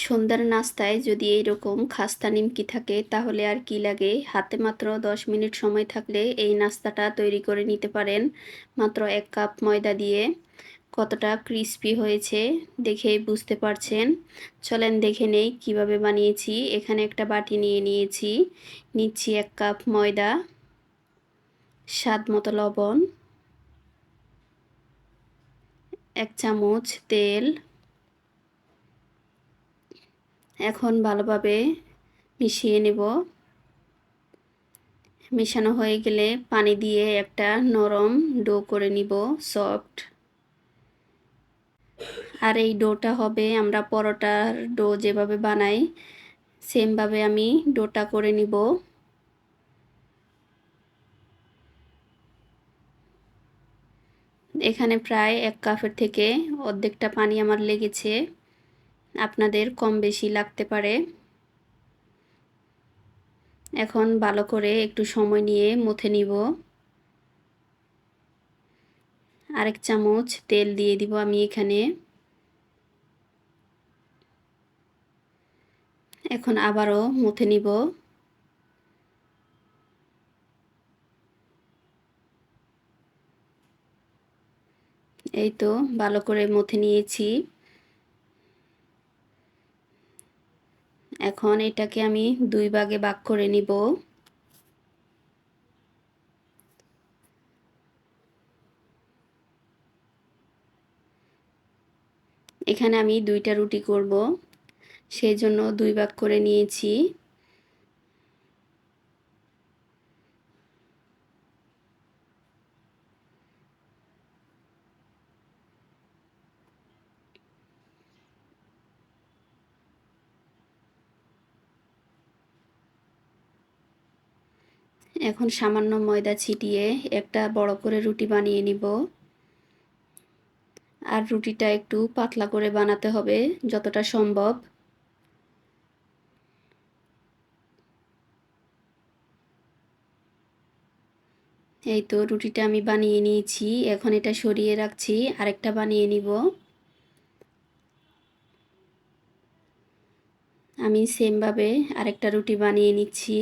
সন্ধ্যার নাস্তায় যদি এইরকম খাস্তা নিমকি থাকে, তাহলে আর কি লাগে? হাতে মাত্র দশ মিনিট সময় থাকলে এই নাস্তাটা তৈরি করে নিতে পারেন। মাত্র এক কাপ ময়দা দিয়ে। কতটা ক্রিস্পি হয়েছে দেখেই বুঝতে পারছেন? চলেন দেখে নেই কীভাবে বানিয়েছি। এখানে একটা বাটি নিয়ে নিয়েছি। নিচ্ছি এক কাপ ময়দা। স্বাদ মতো লবণ। এক চামচ তেল। এখন ভালোভাবে মিশিয়ে নেব। মেশানো হয়ে গেলে পানি দিয়ে একটা নরম ডো করে নিব, সফট। আর এই ডোটা হবে আমরা পরোটার ডো যেভাবে বানাই, সেমভাবে আমি ডোটা করে নিব। এখানে প্রায় এক কাপের থেকে অর্ধেকটা পানি আমার লেগেছে। আপনাদের কম বেশি লাগতে পারে। এখন ভালো করে একটু সময় নিয়ে মুথে নিব। আরেক চামচ তেল দিয়ে দিব আমি এখানে। এখন আবারও মুথে নিব। এই তো ভালো করে মুথে নিয়েছি। এখন এটাকে আমি দুই ভাগে ভাগ করে নিব। এখানে আমি দুইটা রুটি করব, সেই জন্য দুই ভাগ করে নিয়েছি। এখন সামান্য ময়দা ছিটিয়ে একটা বড় করে রুটি বানিয়ে নিব। আর রুটিটা একটু পাতলা করে বানাতে হবে যতটা সম্ভব। এই তো রুটিটা আমি বানিয়ে নিয়েছি, এখন এটা সরিয়ে রাখছি, আরেকটা বানিয়ে নিব। আমি সেমভাবে আরেকটা রুটি বানিয়ে নিচ্ছি।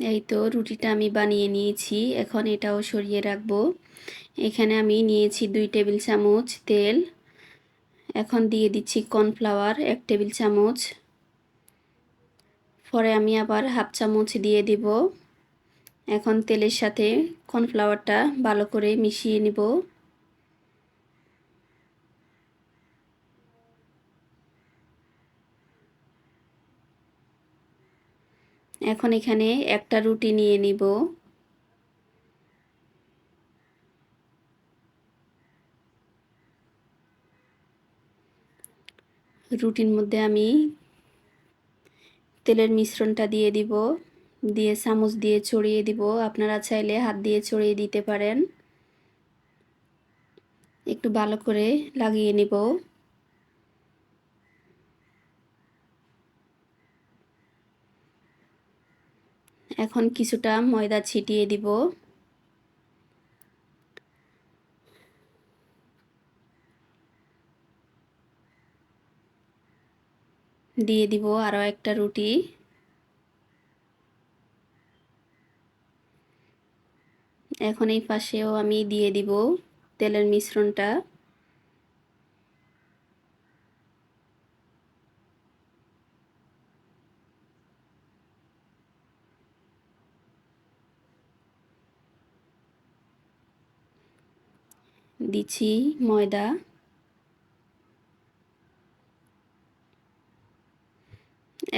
এই তো রুটিটা আমি বানিয়ে নিয়েছি। এখন এটাও সরিয়ে রাখব। এখানে আমি নিয়েছি দুই টেবিল চামচ তেল। এখন দিয়ে দিচ্ছি কর্নফ্লাওয়ার এক টেবিল চামচ। পরে আমি আবার হাফ চামচ দিয়ে দিব। এখন তেলের সাথে কর্নফ্লাওয়ারটা ভালো করে মিশিয়ে নিব। এখন এখানে একটা রুটি নিয়ে নিব। রুটির মধ্যে আমি তেলের মিশ্রণটা দিয়ে দিব, দিয়ে চামচ দিয়ে ছড়িয়ে দিব। আপনারা চাইলে হাত দিয়ে ছড়িয়ে দিতে পারেন। একটু ভালো করে লাগিয়ে নিব। এখন কিছুটা ময়দা ছিটিয়ে দিব। দিয়ে দিব আরও একটা রুটি। এখন এই পাশেও আমি দিয়ে দিব তেলের মিশ্রণটা। দিচ্ছি ময়দা।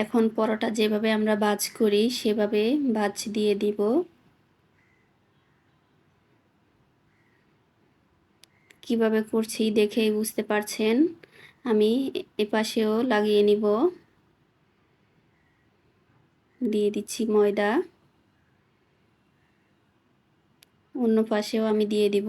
এখন পরোটা যেভাবে আমরা বাজ করি, সেভাবে বাজ দিয়ে দিব। কীভাবে করছি দেখেই বুঝতে পারছেন? আমি এপাশেও লাগিয়ে নিব। দিয়ে দিচ্ছি ময়দা। অন্য পাশেও আমি দিয়ে দিব।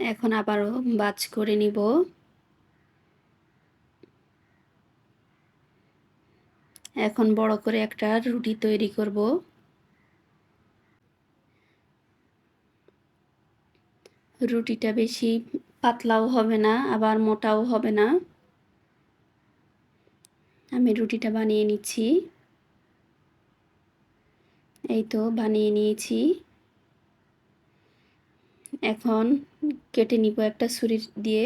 এখন আবারও বাজ করে নিব। এখন বড় করে একটা রুটি তৈরি করব। রুটিটা বেশি পাতলাও হবে না, আবার মোটাও হবে না। আমি রুটিটা বানিয়ে নিচ্ছি। এই তো বানিয়ে নিয়েছি। এখন কেটে নিব একটা ছুরি দিয়ে।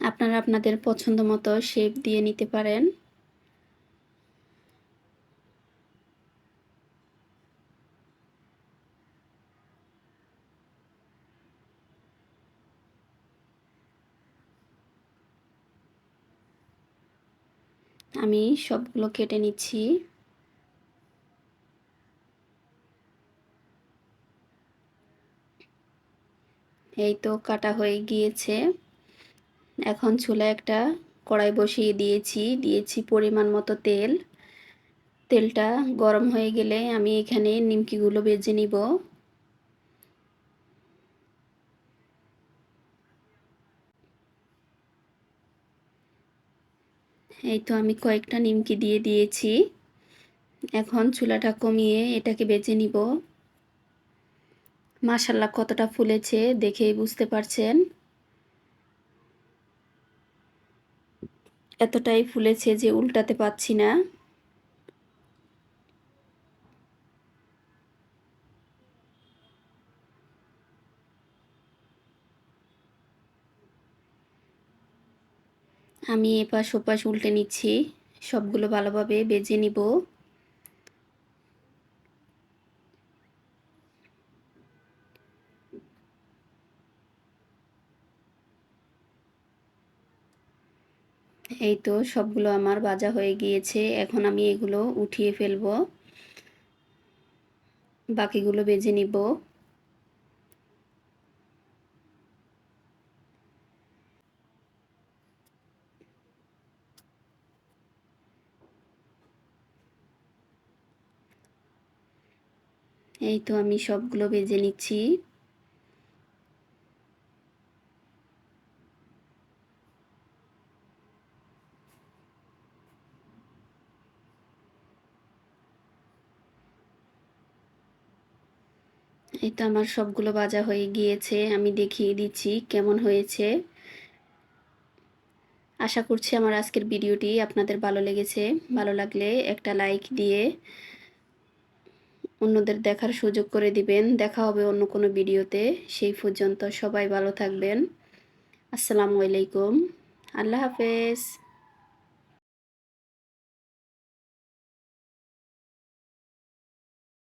আপনারা আপনাদের পছন্দ মতো শেপ দিয়ে নিতে পারেন। আমি সবগুলো কেটে নিচ্ছি। এই তো কাটা হয়ে গিয়েছে। এখন চুলা একটা কড়াই বসিয়ে দিয়েছি। দিয়েছি পরিমাণ মতো তেল। তেলটা গরম হয়ে গেলে আমি এখানে নিমকিগুলো বেজে নিব। এই তো আমি কয়েকটা নিমকি দিয়ে দিয়েছি। এখন চুলাটা কমিয়ে এটাকে বেজে নিব। মাসাল্লা কতটা ফুলেছে দেখেই বুঝতে পারছেন? এতটাই ফুলেছে যে উল্টাতে পাচ্ছি না। আমি এপাশ ওপাশ উল্টে নিচ্ছি। সবগুলো ভালোভাবে বেজে নিব। এই তো সবগুলো আমার বাজা হয়ে গিয়েছে। এখন আমি এগুলো উঠিয়ে ফেলব। বাকিগুলো বেজে নিব। এই তো আমি সবগুলো বেজে নিচ্ছি। এই তো আমার সবগুলো বাজা হয়ে গিয়েছে, আমি দেখিয়ে দিচ্ছি কেমন হয়েছে। আশা করছি আমার আজকের ভিডিওটি আপনাদের ভালো লেগেছে। ভালো লাগলে একটা লাইক দিয়ে অন্যদের দেখার সুযোগ করে দিবেন। দেখা হবে অন্য কোনো ভিডিওতে। সেই পর্যন্ত সবাই ভালো থাকবেন। আসসালামু আলাইকুম। আল্লাহ হাফেজ।